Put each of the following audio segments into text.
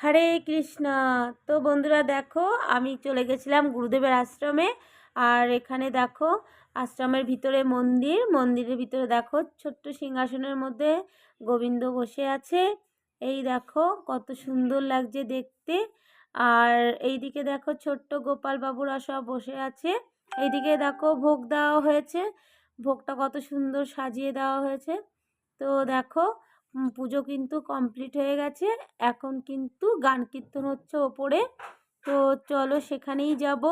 হরে কৃষ্ণ। তো বন্ধুরা দেখো, আমি চলে গেছিলাম গুরুদেবের আশ্রমে। আর এখানে দেখো, আশ্রমের ভিতরে মন্দির। মন্দিরের ভিতরে দেখো, ছোট্ট সিংহাসনের মধ্যে গোবিন্দ বসে আছে। এই দেখো, কত সুন্দর লাগছে দেখতে। আর এইদিকে দেখো, ছোট্ট গোপাল বাবুরা সব বসে আছে। এইদিকে দেখো, ভোগ দেওয়া হয়েছে। ভোগটা কত সুন্দর সাজিয়ে দেওয়া হয়েছে। তো দেখো পুজো কিন্তু কমপ্লিট হয়ে গেছে। এখন কিন্তু গান কীর্তন হচ্ছে ওপরে। তো চলো সেখানেই যাব।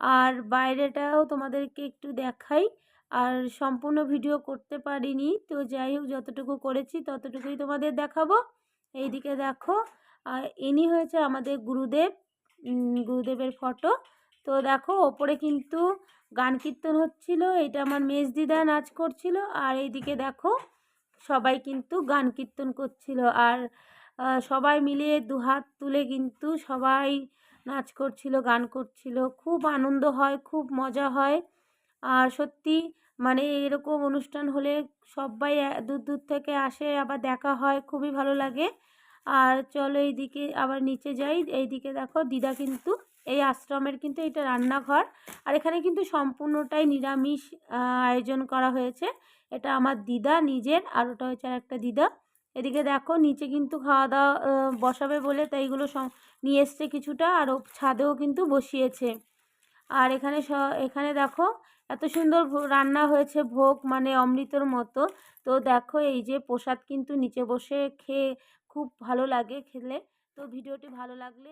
আর বাইরেটাও তোমাদেরকে একটু দেখাই। আর সম্পূর্ণ ভিডিও করতে পারিনি। তো যাই হোক, যতটুকু করেছি ততটুকুই তোমাদের দেখাবো। এইদিকে দেখো। আর ইনি হয়েছে আমাদের গুরুদেব। গুরুদেবের ফটো। তো দেখো, ওপরে কিন্তু গান কীর্তন হচ্ছিল। এটা আমার মেজ দিদা নাচ করছিল। আর এইদিকে দেখো সবাই কিন্তু গান কীর্তন করছিল। আর সবাই মিলিয়ে দুহাত তুলে কিন্তু সবাই নাচ করছিল, গান করছিল। খুব আনন্দ হয়, খুব মজা হয়। আর সত্যি মানে এরকম অনুষ্ঠান হলে সবাই দূর দূর থেকে আসে, আবার দেখা হয়, খুবই ভালো লাগে। আর চলো এইদিকে আবার নিচে যাই। এইদিকে দেখো দিদা কিন্তু এই আশ্রমের কিন্তু এটা রান্নাঘর। আর এখানে কিন্তু সম্পূর্ণটাই নিরামিষ আয়োজন করা হয়েছে। এটা আমার দিদা নিজের আর ওটা হচ্ছে আর একটা দিদা। এদিকে দেখো নিচে কিন্তু খাওয়া দাওয়া বসাবে বলে তাই এগুলো নিয়ে এসছে কিছুটা আর ছাদেও কিন্তু বসিয়েছে। আর এখানে এখানে দেখো এত সুন্দর রান্না হয়েছে ভোগ মানে অমৃতর মতো। তো দেখো এই যে প্রসাদ কিন্তু নিচে বসে খেয়ে খুব ভালো লাগে খেলে। তো ভিডিওটি ভালো লাগলে